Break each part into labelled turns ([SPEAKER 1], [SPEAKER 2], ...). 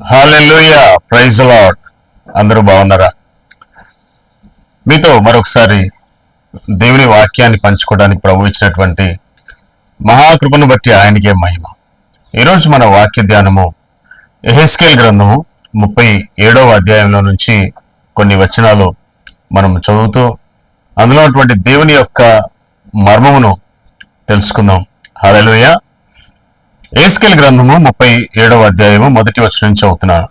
[SPEAKER 1] Hallelujah praise lord అందరూ బాగున్నారా? మీతో మరొకసారి దేవుని వాక్యాన్ని పంచుకోవడానికి ప్రభు ఇచ్చినటువంటి మహాకృపను బట్టి ఆయనకే మహిమ. ఈరోజు మన వాక్య ధ్యానము ఎహెస్కేల్ గ్రంథము ముప్పై ఏడవ అధ్యాయంలో నుంచి కొన్ని వచనాలు మనం చదువుతూ అందులో ఉన్నటువంటి దేవుని యొక్క మర్మమును తెలుసుకుందాం. హాలెలూయ ఏస్కెల్ గ్రంథము ముప్పై ఏడవ అధ్యాయము మొదటి వచనం నుంచి చదువుతున్నాను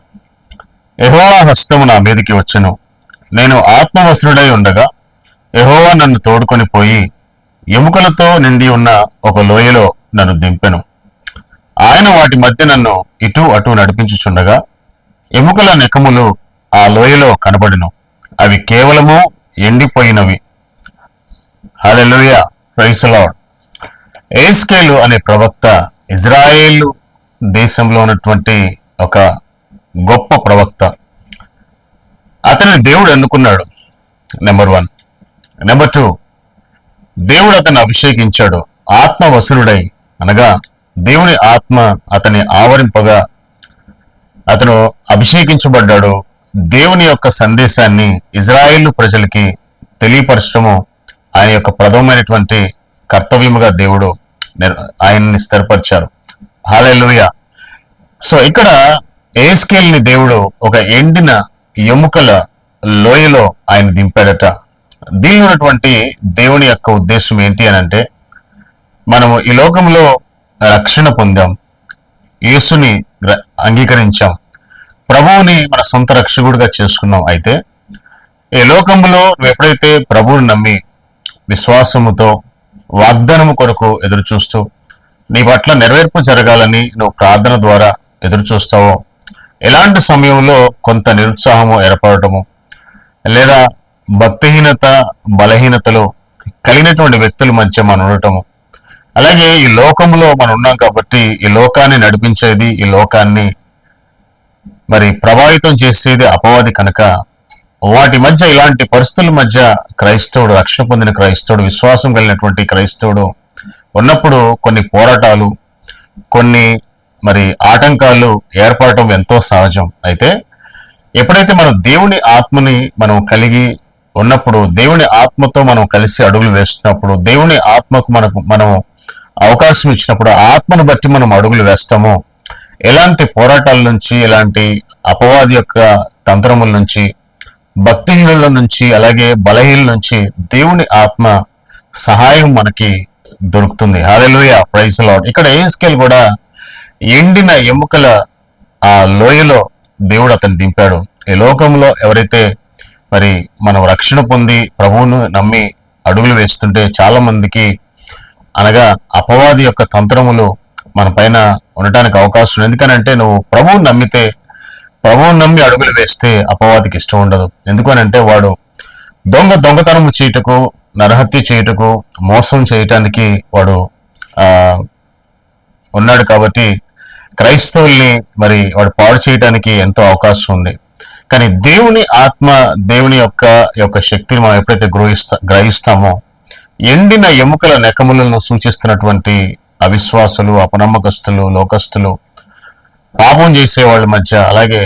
[SPEAKER 1] ఎహోవా హస్తము నా మీదకి వచ్చెను. నేను ఆత్మవసుడై ఉండగా ఎహోవా నన్ను తోడుకొని పోయి ఎముకలతో నిండి ఉన్న ఒక లోయలో నన్ను దింపెను. ఆయన వాటి మధ్య నన్ను ఇటు అటు నడిపించుచుండగా ఎముకల నెకములు ఆ లోయలో కనబడిను. అవి కేవలము ఎండిపోయినవి. హల్లెలూయా. Price lord. ఏస్కేలు అనే ప్రవక్త ఇజ్రాయేల్ దేశంలో ఉన్నటువంటి ఒక గొప్ప ప్రవక్త. అతని దేవుడు ఎన్నుకున్నాడు. నెంబర్ వన్ నెంబర్ టూ దేవుడు అతన్ని అభిషేకించాడు. ఆత్మ వసురుడై అనగా దేవుని ఆత్మ అతని ఆవరింపగా అతను అభిషేకించబడ్డాడు. దేవుని యొక్క సందేశాన్ని ఇజ్రాయిల్ ప్రజలకి తెలియపరచడము ఆయన యొక్క ప్రథమమైనటువంటి కర్తవ్యముగా దేవుడు ఆయన్ని స్థిరపరిచారు. హాలెలూయ సో ఇక్కడ ఏస్కేల్ని దేవుడు ఒక ఎండిన ఎముకల లోయలో ఆయన దింపాడట. దీని ఉన్నటువంటి దేవుని యొక్క ఉద్దేశం ఏంటి అని అంటే మనము ఈ లోకంలో రక్షణ పొందాం. యేసుని గ్ర- అంగీకరించాం. ప్రభువుని మన సొంత రక్షకుడిగా చేసుకున్నాం అయితే ఈ లోకంలో నువ్వు ఎప్పుడైతే ప్రభువుని నమ్మి విశ్వాసముతో వాగ్దానము కొరకు ఎదురు చూస్తూ నీ పట్ల నెరవేర్పు జరగాలని నువ్వు ప్రార్థన ద్వారా ఎదురు చూస్తావో. ఎలాంటి సమయంలో కొంత నిరుత్సాహము ఏర్పడటము? లేదా భక్తిహీనత బలహీనతలు కలిగినటువంటి వ్యక్తుల మధ్య మనం ఉండటము? అలాగే ఈ లోకంలో మనం ఉన్నాం కాబట్టి ఈ లోకాన్ని నడిపించేది ఈ లోకాన్ని మరి ప్రభావితం చేసేది అపవాది కనుక వాటి మధ్య ఇలాంటి పరిస్థితుల మధ్య క్రైస్తవుడు రక్షణ పొందిన క్రైస్తవుడు విశ్వాసం కలిగినటువంటి క్రైస్తవుడు ఉన్నప్పుడు కొన్ని పోరాటాలు కొన్ని మరి ఆటంకాలు ఏర్పడటం ఎంతో సహజం. అయితే ఎప్పుడైతే మనం దేవుని ఆత్మని మనం కలిగి ఉన్నప్పుడు దేవుని ఆత్మతో మనం కలిసి అడుగులు వేస్తున్నప్పుడు దేవుని ఆత్మకు మనకు మనం అవకాశం ఇచ్చినప్పుడు ఆ ఆత్మను బట్టి మనం అడుగులు వేస్తామో ఎలాంటి పోరాటాల నుంచి ఎలాంటి అపవాది యొక్క తంత్రముల నుంచి భక్తిహీనుల నుంచి అలాగే బలహీనుల నుంచి దేవుని ఆత్మ సహాయం మనకి దొరుకుతుంది. హాలెలూయ ప్రైజ్ లాడ్ ఇక్కడ ఏస్కేల్ కూడా ఎండిన ఎముకల ఆ లోయలో దేవుడు అతను దింపాడు. ఈ లోకంలో ఎవరైతే మరి మనం రక్షణ పొంది ప్రభువును నమ్మి అడుగులు వేస్తుంటే చాలా మందికి అనగా అపవాది యొక్క తంత్రములు మన పైన ఉండటానికి అవకాశం ఎందుకనంటే నువ్వు ప్రభువుని నమ్మితే ప్రభువుని నమ్మి అడుగులు వేస్తే అపవాదికి ఇష్టం ఉండదు. ఎందుకనంటే వాడు దొంగ దొంగతనము చేయుటకు నరహత్య చేయుటకు మోసం చేయటానికి వాడు ఉన్నాడు కాబట్టి క్రైస్తవుల్ని మరి వాడు పాడు చేయడానికి ఎంతో అవకాశం ఉంది. కానీ దేవుని ఆత్మ దేవుని యొక్క యొక్క శక్తిని మనం ఎప్పుడైతే గ్రహిస్తా గ్రహిస్తామో ఎండిన ఎముకల నెకములను సూచిస్తున్నటువంటి అవిశ్వాసులు అపనమ్మకస్తులు లోకస్తులు పాపం చేసే వాళ్ళ మధ్య అలాగే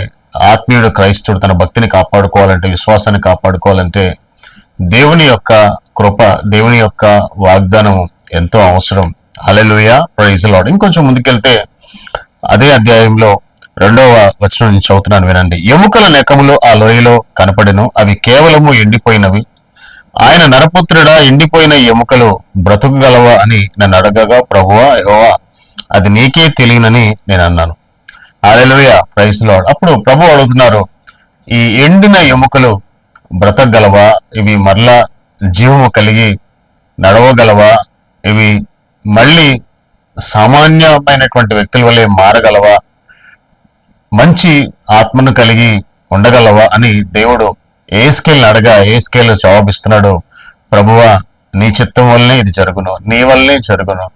[SPEAKER 1] ఆత్మీయుడు క్రైస్తుడు తన భక్తిని కాపాడుకోవాలంటే విశ్వాసాన్ని కాపాడుకోవాలంటే దేవుని యొక్క కృప దేవుని యొక్క వాగ్దానం ఎంతో అవసరం. అలెలుయ ప్రైజ్ లాడ్ ఇంకొంచెం ముందుకెళ్తే అదే అధ్యాయంలో రెండవ వచనం నుంచి చదువుతున్నాను వినండి. ఎముకల నెకములు ఆ లోయలో కనపడెను అవి కేవలము ఎండిపోయినవి. ఆయన నరపుత్రుడా ఎండిపోయిన ఎముకలు బ్రతుకుగలవా అని నన్ను అడగగా ప్రభువా యోవా అది నీకే తెలియనని నేను అన్నాను. హాలెలూయ ప్రైజ్ లాడ్ అప్పుడు ప్రభు అడుగుతున్నారు ఈ ఎండిన ఎముకలు బ్రతకగలవా? ఇవి మరలా జీవము కలిగి నడవగలవా? ఇవి మళ్ళీ సామాన్యమైనటువంటి వ్యక్తుల వల్లే మారగలవా? మంచి ఆత్మను కలిగి ఉండగలవా? అని దేవుడు ఏ స్కేల్ అడగా ఏ స్కేల్ జవాబిస్తున్నాడు ప్రభువా నీ చిత్తం వల్లనే ఇది జరుగును నీ వల్లనే జరుగును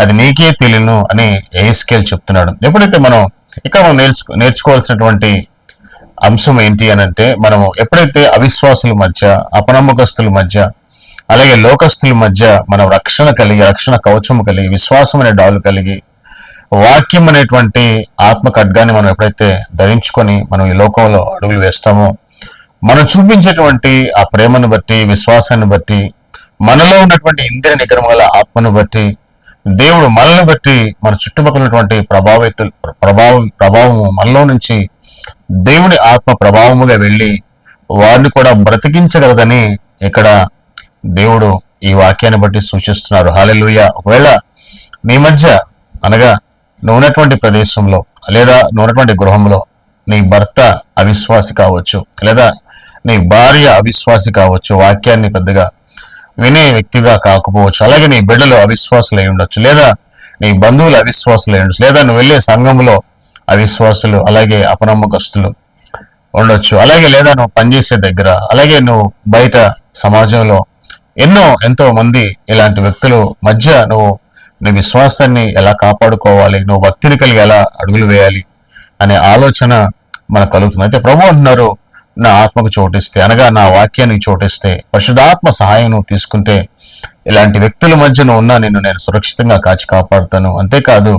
[SPEAKER 1] అది నీకే తెలియను అని ఏ స్కేల్ చెప్తున్నాడు. ఎప్పుడైతే మనం ఇక్కడ మనం నేర్చుకో నేర్చుకోవాల్సినటువంటి అంశం ఏంటి అని అంటే మనము ఎప్పుడైతే అవిశ్వాసుల మధ్య అపనమ్మకస్తుల మధ్య అలాగే లోకస్తుల మధ్య మనం రక్షణ కలిగి రక్షణ కవచము కలిగి విశ్వాసం అనే డాలు కలిగి వాక్యం అనేటువంటి ఆత్మ ఖడ్గాన్ని మనం ఎప్పుడైతే ధరించుకొని మనం ఈ లోకంలో అడుగులు వేస్తామో మనం చూపించేటువంటి ఆ ప్రేమను బట్టి విశ్వాసాన్ని బట్టి మనలో ఉన్నటువంటి ఇంద్రియ నిగ్రహం గల ఆత్మను బట్టి దేవుడు మనల్ని బట్టి మన చుట్టుపక్కల ఉన్నటువంటి ప్రభావిత ప్రభావం ప్రభావం మనలో నుంచి దేవుని ఆత్మ ప్రభావముగా వెళ్ళి వారిని కూడా బ్రతికించగలదని ఇక్కడ దేవుడు ఈ వాక్యాన్ని బట్టి సూచిస్తున్నారు. హాలెలుయ ఒకవేళ నీ మధ్య అనగా నువ్వు ఉన్నటువంటి ప్రదేశంలో లేదా నువ్వు ఉన్నటువంటి గృహంలో నీ భర్త అవిశ్వాసి కావచ్చు లేదా నీ భార్య అవిశ్వాసి కావచ్చు వాక్యాన్ని పెద్దగా వినే వ్యక్తిగా కాకపోవచ్చు. అలాగే నీ బిడ్డలు అవిశ్వాసులు ఉండొచ్చు. లేదా నీ బంధువులు అవిశ్వాసులు ఉండొచ్చు. లేదా నువ్వు వెళ్ళే సంఘంలో అవిశ్వాసులు అలాగే అపనమ్మకస్తులు ఉండొచ్చు. అలాగే లేదా నువ్వు పనిచేసే దగ్గర అలాగే నువ్వు బయట సమాజంలో ఎన్నో ఎంతో మంది ఇలాంటి వ్యక్తులు మధ్య నువ్వు నీ విశ్వాసాన్ని ఎలా కాపాడుకోవాలి నువ్వు భక్తిని కలిగి ఎలా అడుగులు వేయాలి అనే ఆలోచన మనకు కలుగుతుంది. అయితే ప్రభు అంటున్నారు నా ఆత్మకు చోటిస్తే అనగా నా వాక్యానికి చోటిస్తే పరిశుధాత్మ సహాయం నువ్వు తీసుకుంటే ఇలాంటి వ్యక్తుల మధ్య నువ్వు ఉన్నా నిన్ను నేను సురక్షితంగా కాచి కాపాడుతాను. అంతేకాదు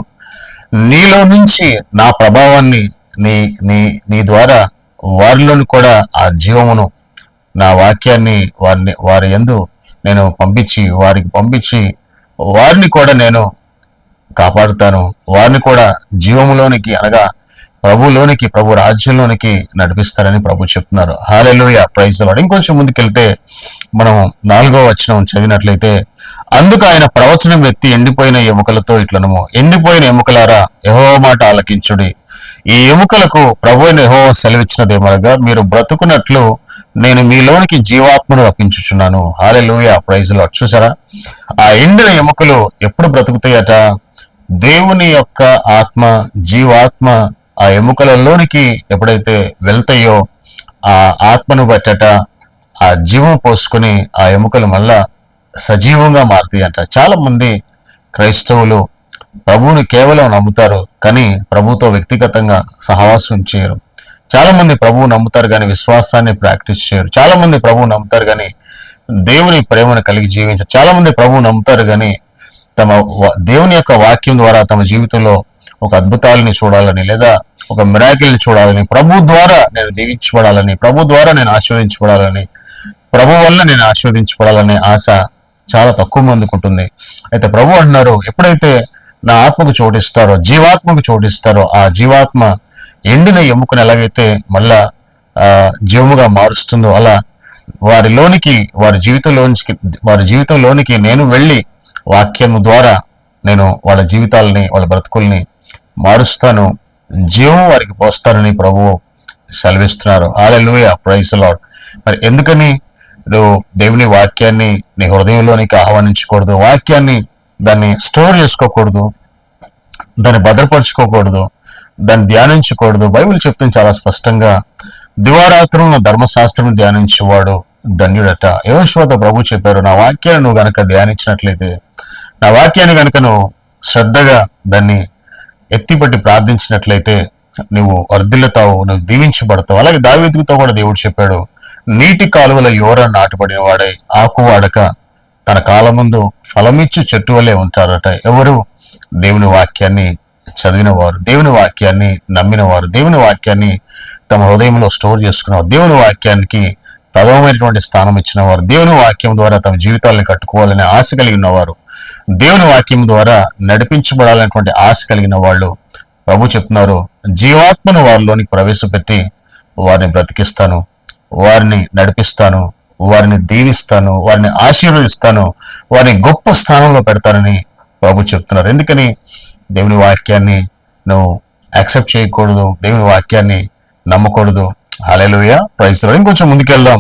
[SPEAKER 1] నీలో నుంచి నా ప్రభావాన్ని నీ నీ నీ ద్వారా వారిలోని కూడా ఆ జీవమును నా వాక్యాన్ని వారిని వారి ఎందు నేను పంపించి వారికి పంపించి వారిని కూడా నేను కాపాడుతాను. వారిని కూడా జీవములోనికి అనగా ప్రభులోనికి ప్రభు రాజ్యంలోనికి నడిపిస్తారని ప్రభు చెప్తున్నారు. హాలెలుయ ప్రైజ్ లాడ్ ఇంకొంచెం ముందుకెళ్తే మనం నాలుగో వచనం చదివినట్లయితే అందుకు ఆయన ప్రవచనం ఎత్తి ఎండిపోయిన ఎముకలతో ఇట్లనము. ఎండిపోయిన ఎముకలారా యహో మాట ఆలకించుడి. ఈ ఎముకలకు ప్రభు అయిన యహో సెలవిచ్చినదేమనగా మీరు బ్రతుకున్నట్లు నేను మీలోనికి జీవాత్మను రప్పించుచున్నాను. హాలెలుయ ప్రైజ్ లాడ్ చూసారా? ఆ ఎండిన ఎముకలు ఎప్పుడు బ్రతుకుతాయట? దేవుని యొక్క ఆత్మ జీవాత్మ ఆ ఎముకలలోనికి ఎప్పుడైతే వెళ్తాయో ఆ ఆత్మను బట్టట ఆ జీవం పోసుకుని ఆ ఎముకలు మళ్ళా సజీవంగా మారుతాయి అంట చాలా మంది క్రైస్తవులు ప్రభువుని కేవలం నమ్ముతారు కానీ ప్రభుతో వ్యక్తిగతంగా సహవాసం చేయరు. చాలా మంది ప్రభువు నమ్ముతారు కానీ విశ్వాసాన్ని ప్రాక్టీస్ చేయరు. చాలా మంది ప్రభువు నమ్ముతారు కానీ దేవుని ప్రేమను కలిగి జీవించారు. చాలా మంది ప్రభువు నమ్ముతారు కానీ తమ దేవుని యొక్క వాక్యం ద్వారా తమ జీవితంలో ఒక అద్భుతాలని చూడాలని లేదా ఒక మిరాకిల్ని చూడాలని ప్రభు ద్వారా నేను దీవించబడాలని ప్రభు ద్వారా నేను ఆశీర్వదించబడాలని ప్రభు వల్ల నేను ఆశీర్వదించబడాలనే ఆశ చాలా తక్కువ మందికి ఉంటుంది. అయితే ప్రభు అంటున్నారు ఎప్పుడైతే నా ఆత్మకు చోటిస్తారో జీవాత్మకు చోటిస్తారో ఆ జీవాత్మ ఎండిన ఎముకను ఎలాగైతే మళ్ళా ఆ, జీవముగా మారుస్తుందో అలా వారిలోనికి వారి జీవితంలోనికి వారి జీవితంలోనికి నేను వెళ్ళి వాక్యము ద్వారా నేను వాళ్ళ జీవితాలని వాళ్ళ బ్రతుకుల్ని మారుస్తాను జీవం వారికి పోస్తానని ప్రభువు సెలవిస్తున్నారు. ఆలెలుయ ప్రైజ్ లాడ్ మరి ఎందుకని నువ్వు దేవుని వాక్యాన్ని నీ హృదయంలోనికి ఆహ్వానించకూడదు? వాక్యాన్ని దాన్ని స్టోర్ చేసుకోకూడదు దాన్ని భద్రపరచుకోకూడదు దాన్ని ధ్యానించకూడదు. బైబిల్ చెప్తుంది చాలా స్పష్టంగా దివారాత్రులను ధర్మశాస్త్రం ధ్యానించేవాడు ధన్యుడట. యోశ్వత ప్రభు చెప్పారు నా వాక్యాన్ని నువ్వు గనక ధ్యానించినట్లయితే నా వాక్యాన్ని గనక నువ్వు శ్రద్ధగా దాన్ని ఎత్తిపట్టి ప్రార్థించినట్లయితే నువ్వు వర్ధిల్లుతావు నువ్వు దీవించబడతావు. అలాగే దావీదుతో కూడా దేవుడు చెప్పాడు నీటి కాలువల యోర నాటుబడిన వాడే ఆకువాడక తన కాలం ముందు ఫలమిచ్చు చెట్టు వలె ఉంటారట. ఎవరు? దేవుని వాక్యాన్ని చదివిన వారు దేవుని వాక్యాన్ని నమ్మిన వారు దేవుని వాక్యాన్ని తమ హృదయంలో స్టోర్ చేసుకున్నవారు దేవుని వాక్యానికి ప్రథమమైనటువంటి స్థానం ఇచ్చిన వారు దేవుని వాక్యం ద్వారా తమ జీవితాలను కట్టుకోవాలనే ఆశ కలిగి ఉన్నవారు దేవుని వాక్యం ద్వారా నడిపించబడాలనేటువంటి ఆశ కలిగిన వాళ్ళు ప్రభు చెప్తున్నారు జీవాత్మను వారిలోనికి ప్రవేశపెట్టి వారిని బ్రతికిస్తాను వారిని నడిపిస్తాను వారిని దీవిస్తాను వారిని ఆశీర్వదిస్తాను వారిని గొప్ప స్థానంలో పెడతానని ప్రభు చెప్తున్నారు. ఎందుకని? దేవుని వాక్యాన్ని నువ్వు యాక్సెప్ట్ చేయకూడదు దేవుని వాక్యాన్ని నమ్మకూడదు హల్లెలూయా ప్రైజ్ ఇంకొంచెం ముందుకెళ్దాం.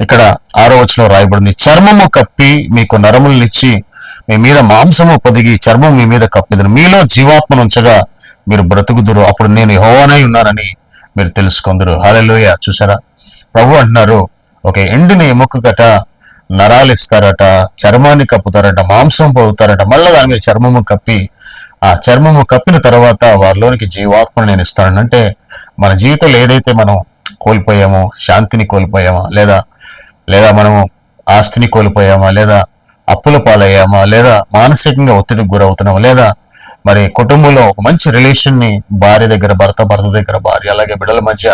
[SPEAKER 1] ఇక్కడ ఆరో వచనం రాయబడింది. చర్మము కప్పి మీకు నరములనిచ్చి మీ మీద మాంసము పొదిగి చర్మం మీ మీద కప్పిదను. మీలో జీవాత్మను ఉంచగా మీరు బ్రతుకుదురు. అప్పుడు నేను హోవానై ఉన్నానని మీరు తెలుసుకుందరు. హాలెలూయ చూసారా ప్రభు అంటున్నారు ఒక ఎండిని ఎముక గట నరాలు ఇస్తారట చర్మాన్ని కప్పుతారట మాంసం పోతారట మళ్ళీ దాని మీద చర్మము కప్పి ఆ చర్మము కప్పిన తర్వాత వారిలోనికి జీవాత్మను నేను ఇస్తానంటే మన జీవితంలో ఏదైతే మనం కోల్పోయామో శాంతిని కోల్పోయామా లేదా లేదా మనము ఆస్తిని కోల్పోయామా లేదా అప్పుల పాలయ్యామా లేదా మానసికంగా ఒత్తిడికి గురవుతున్నామా లేదా మరి కుటుంబంలో ఒక మంచి రిలేషన్ని భార్య దగ్గర భర్త భర్త దగ్గర భార్య అలాగే బిడ్డల మధ్య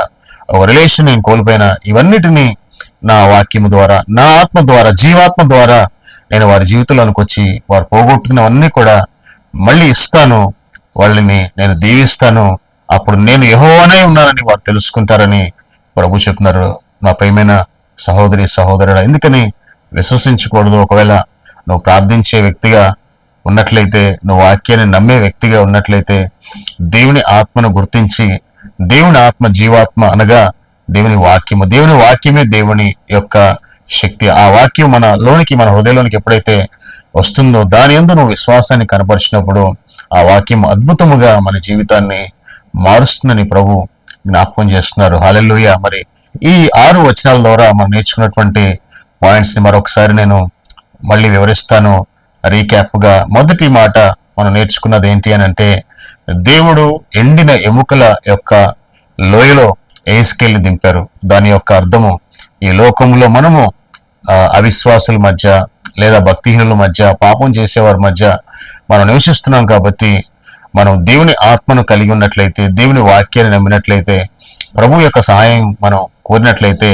[SPEAKER 1] ఒక రిలేషన్ నేను కోల్పోయిన ఇవన్నిటిని నా వాక్యము ద్వారా నా ఆత్మ ద్వారా జీవాత్మ ద్వారా నేను వారి జీవితంలోనికి వచ్చి వారు పోగొట్టుకున్నవన్నీ కూడా మళ్ళీ ఇస్తాను వాళ్ళని నేను దీవిస్తాను అప్పుడు నేను యెహోవానే ఉన్నానని వారు తెలుసుకుంటారని ప్రభు చెప్తున్నారు నా ప్రియమైన సహోదరి సహోదరుడు ఎందుకని విశ్వసించకూడదు? ఒకవేళ నువ్వు ప్రార్థించే వ్యక్తిగా ఉన్నట్లయితే నువ్వు వాక్యాన్ని నమ్మే వ్యక్తిగా ఉన్నట్లయితే దేవుని ఆత్మను గుర్తించి దేవుని ఆత్మ జీవాత్మ అనగా దేవుని వాక్యము. దేవుని వాక్యమే దేవుని యొక్క శక్తి. ఆ వాక్యం మన లోనికి మన హృదయంలోనికి ఎప్పుడైతే వస్తుందో దాని ఎందు నువ్వు విశ్వాసాన్ని కనపరిచినప్పుడు ఆ వాక్యం అద్భుతముగా మన జీవితాన్ని మారుస్తుందని ప్రభు జ్ఞాపకం చేస్తున్నారు. హాలెల్లుయ. మరి ఈ ఆరు వచనాల ద్వారా మనం నేర్చుకున్నటువంటి పాయింట్స్ని మరొకసారి నేను మళ్ళీ వివరిస్తాను. రీక్యాప్గా మొదటి మాట మనం నేర్చుకున్నది ఏంటి అని అంటే దేవుడు ఎండిన ఎముకల యొక్క లోయలో ఏసుకెళ్ళి దింపారు. దాని యొక్క అర్థము ఈ లోకంలో మనము అవిశ్వాసుల మధ్య లేదా భక్తిహీనుల మధ్య పాపం చేసేవారి మధ్య మనం నివసిస్తున్నాం కాబట్టి మనం దేవుని ఆత్మను కలిగి ఉన్నట్లయితే దేవుని వాక్యాన్ని నమ్మినట్లయితే ప్రభు యొక్క సహాయం మనం కోరినట్లయితే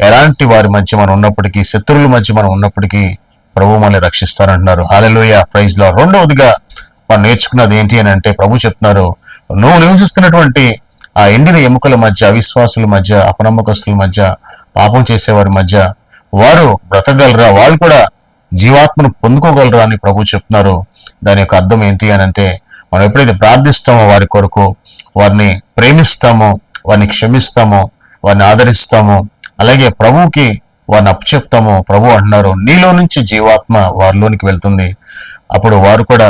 [SPEAKER 1] ఎలాంటి వారి మధ్య మనం ఉన్నప్పటికీ శత్రువుల మధ్య మనం ఉన్నప్పటికీ ప్రభు మనల్ని రక్షిస్తారంటున్నారు. హాలలోయ ప్రైజ్లో రెండవదిగా మనం నేర్చుకున్నది ఏంటి అని అంటే ప్రభు చెప్తున్నారు నువ్వు నివసిస్తున్నటువంటి ఆ ఎండిన ఎముకల మధ్య అవిశ్వాసుల మధ్య అపనమ్మకస్తుల మధ్య పాపం చేసేవారి మధ్య వారు బ్రతకగలరా? వాళ్ళు కూడా జీవాత్మను పొందుకోగలరా? అని ప్రభు చెప్తున్నారు. దాని యొక్క అర్థం ఏంటి అని అంటే మనం ఎప్పుడైతే ప్రార్థిస్తామో వారి కొరకు వారిని ప్రేమిస్తామో వారిని క్షమిస్తామో వారిని ఆదరిస్తామో అలాగే ప్రభువుకి వారిని అప్పచెప్తామో ప్రభు అంటున్నారు నీలో నుంచి జీవాత్మ వారిలోనికి వెళ్తుంది. అప్పుడు వారు కూడా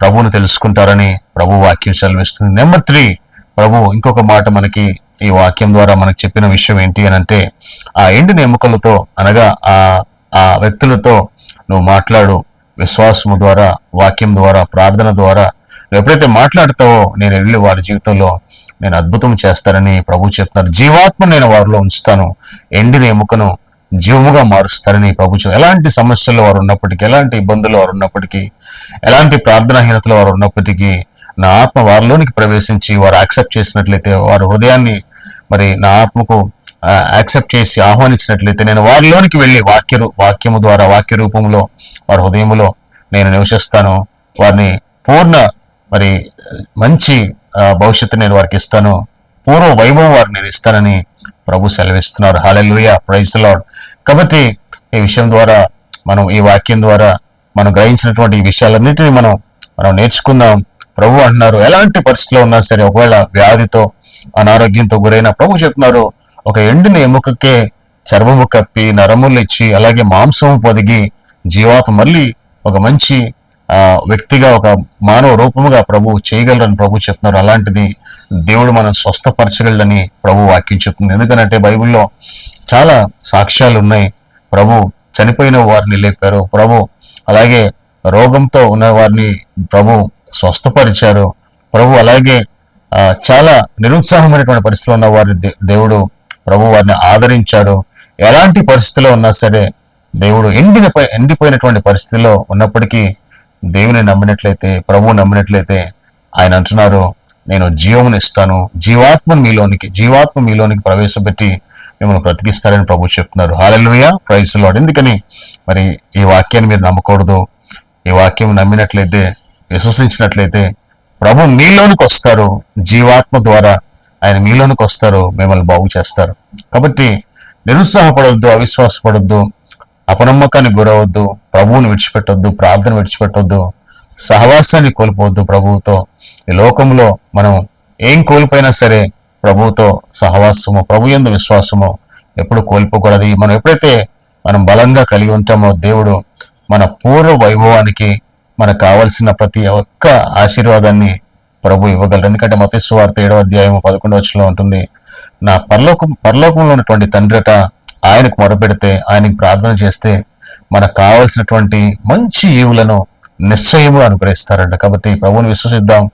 [SPEAKER 1] ప్రభువును తెలుసుకుంటారని ప్రభు వాక్యం సెలవిస్తుంది. నెంబర్ త్రీ ప్రభు ఇంకొక మాట మనకి ఈ వాక్యం ద్వారా మనకు చెప్పిన విషయం ఏంటి అని అంటే ఆ ఎండిన ఎముకలతో అనగా ఆ ఆ వ్యక్తులతో నువ్వు మాట్లాడు విశ్వాసము ద్వారా వాక్యం ద్వారా ప్రార్థన ద్వారా నువ్వు ఎప్పుడైతే మాట్లాడతావో నేను వెళ్ళి వారి జీవితంలో నేను అద్భుతం చేస్తానని ప్రభు చెప్తున్నారు. జీవాత్మ నేను వారిలో ఉంచుతాను. ఎండిన ఎముకను జీవముగా మారుస్తారని ప్రభుత్వం ఎలాంటి సమస్యలు వారు ఉన్నప్పటికీ ఎలాంటి ఇబ్బందులు వారు ఉన్నప్పటికీ ఎలాంటి ప్రార్థనాహీనతలు వారు ఉన్నప్పటికీ నా ఆత్మ వారిలోనికి ప్రవేశించి వారు యాక్సెప్ట్ చేసినట్లయితే వారి హృదయాన్ని మరి నా ఆత్మకు యాక్సెప్ట్ చేసి ఆహ్వానించినట్లయితే నేను వారిలోనికి వెళ్ళి వాక్య వాక్యము ద్వారా వాక్య రూపంలో వారి హృదయంలో నేను నివసిస్తాను. వారిని పూర్ణ మరి మంచి భవిష్యత్తు నేను వారికి ఇస్తాను. పూర్వ వైభవం వారు నేను ఇస్తానని ప్రభు సెలవిస్తున్నారు. హాలెలుయ ప్రైజ్ లాడ్ కాబట్టి ఈ విషయం ద్వారా మనం ఈ వాక్యం ద్వారా మనం గ్రహించినటువంటి ఈ విషయాలన్నింటినీ మనం మనం నేర్చుకుందాం. ప్రభు అంటున్నారు ఎలాంటి పరిస్థితిలో ఉన్నా సరే ఒకవేళ వ్యాధితో అనారోగ్యంతో గురైన ప్రభు చెప్తున్నారు ఒక ఎండిన ఎముకకే చర్మము కప్పి నరములు ఇచ్చి అలాగే మాంసము పొదిగి జీవాత మళ్ళీ ఒక మంచి వ్యక్తిగా ఒక మానవ రూపముగా ప్రభు చేయగలరని ప్రభు చెప్తున్నారు. అలాంటిది దేవుడు మనం స్వస్థపరచగలడని ప్రభు వాక్యం చెప్తుంది. ఎందుకంటే బైబిల్లో చాలా సాక్ష్యాలు ఉన్నాయి. ప్రభు చనిపోయిన వారిని లేపారు. ప్రభు అలాగే రోగంతో ఉన్న వారిని ప్రభు స్వస్థపరిచారు. ప్రభు అలాగే చాలా నిరుత్సాహమైనటువంటి పరిస్థితిలో ఉన్న వారిని దే- దేవుడు ప్రభు వారిని ఆదరించారు. ఎలాంటి పరిస్థితిలో ఉన్నా సరే దేవుడు ఎండిన ఎండిపోయినటువంటి పరిస్థితిలో ఉన్నప్పటికీ దేవుని నమ్మినట్లయితే ప్రభువు నమ్మినట్లయితే ఆయన అంటున్నారు నేను జీవమును ఇస్తాను. జీవాత్మను మీలోనికి జీవాత్మ మీలోనికి ప్రవేశపెట్టి మిమ్మల్ని బ్రతికిస్తారని ప్రభు చెప్తున్నారు. హాలెలుయ ప్రైజ్ లాడ్ ఎందుకని? మరి ఈ వాక్యాన్ని మీరు నమ్మకూడదు. ఈ వాక్యం నమ్మినట్లయితే విశ్వసించినట్లయితే ప్రభు మీలోనికి వస్తారు. జీవాత్మ ద్వారా ఆయన మీలోనికి వస్తారు. మిమ్మల్ని బాగు చేస్తారు. కాబట్టి నిరుత్సాహపడొద్దు అవిశ్వాసపడొద్దు. అపనమ్మకానికి గురవద్దు ప్రభువుని విడిచిపెట్టొద్దు ప్రార్థన విడిచిపెట్టొద్దు సహవాసాన్ని కోల్పోవద్దు ప్రభువుతో. ఈ లోకంలో మనం ఏం కోల్పోయినా సరే ప్రభువుతో సహవాసము ప్రభు ఎందు విశ్వాసము ఎప్పుడు కోల్పోకూడదు. మనం ఎప్పుడైతే మనం బలంగా కలిగి ఉంటామో దేవుడు మన పూర్వ వైభవానికి మనకు కావలసిన ప్రతి ఒక్క ఆశీర్వాదాన్ని ప్రభు ఇవ్వగలరు ఎందుకంటే మతేశ్వార్త వార్త ఏడో అధ్యాయం పదకొండవ ఉంటుంది నా పరలోకం పరలోకంలో ఉన్నటువంటి తండ్రట ఆయనకు మొరపెడితే ఆయనకు ప్రార్థన చేస్తే మనకు కావలసినటువంటి మంచి ఈవులను నిశ్చయము అనుగ్రహిస్తారంట. కాబట్టి ప్రభువుని విశ్వసిద్దాం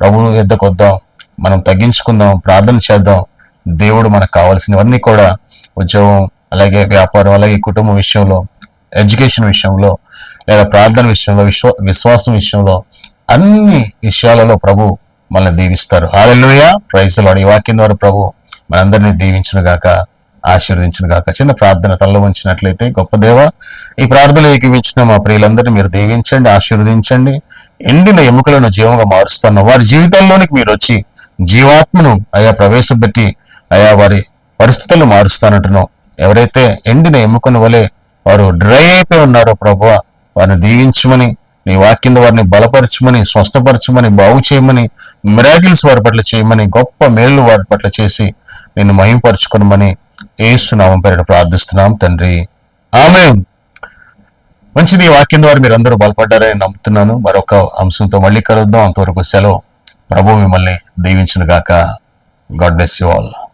[SPEAKER 1] ప్రభువు ఎద్దకు వద్దాం మనం తగ్గించుకుందాం ప్రార్థన చేద్దాం. దేవుడు మనకు కావాల్సినవన్నీ కూడా ఉద్యోగం అలాగే వ్యాపారం అలాగే కుటుంబం విషయంలో ఎడ్యుకేషన్ విషయంలో లేదా ప్రార్థన విషయంలో విశ్వ విశ్వాసం విషయంలో అన్ని విషయాలలో ప్రభు మనల్ని దీవిస్తారు. హాలెల్లుయా. ప్రైజ్లో ఈ వాక్యం ద్వారా ప్రభు మనందరినీ దీవించును గాక ఆశీర్వదించిన గాక. చిన్న ప్రార్థన తనలో ఉంచినట్లయితే గొప్ప దేవ ఈ ప్రార్థన ఏకీవించిన మా ప్రియులందరినీ మీరు దీవించండి ఆశీర్వదించండి. ఎండిన ఎముకలను జీవంగా మారుస్తాను వారి జీవితంలోనికి మీరు వచ్చి జీవాత్మను అయా ప్రవేశపెట్టి అయా వారి పరిస్థితులను మారుస్తానంటున్నాం. ఎవరైతే ఎండిన ఎముకను వలె వారు డ్రై అయిపోయి ఉన్నారో ప్రభు వారిని దీవించమని నీ వాక్యం వారిని బలపరచమని స్వస్థపరచమని బాగు చేయమని మిరాకిల్స్ వారి పట్ల చేయమని గొప్ప మేలు వారి పట్ల చేసి నేను మహింపరచుకునమని ఏసునామం పేరిట ప్రార్థిస్తున్నాం తండ్రి. ఆమె మంచిది వాక్యం ద్వారా మీరు అందరూ బలపడ్డారని నమ్ముతున్నాను. మరొక అంశంతో మళ్ళీ కలుద్దాం. అంతవరకు సెలవు. ప్రభు మిమ్మల్ని దీవించును గాక గాడ్ బ్లెస్ యు ఆల్.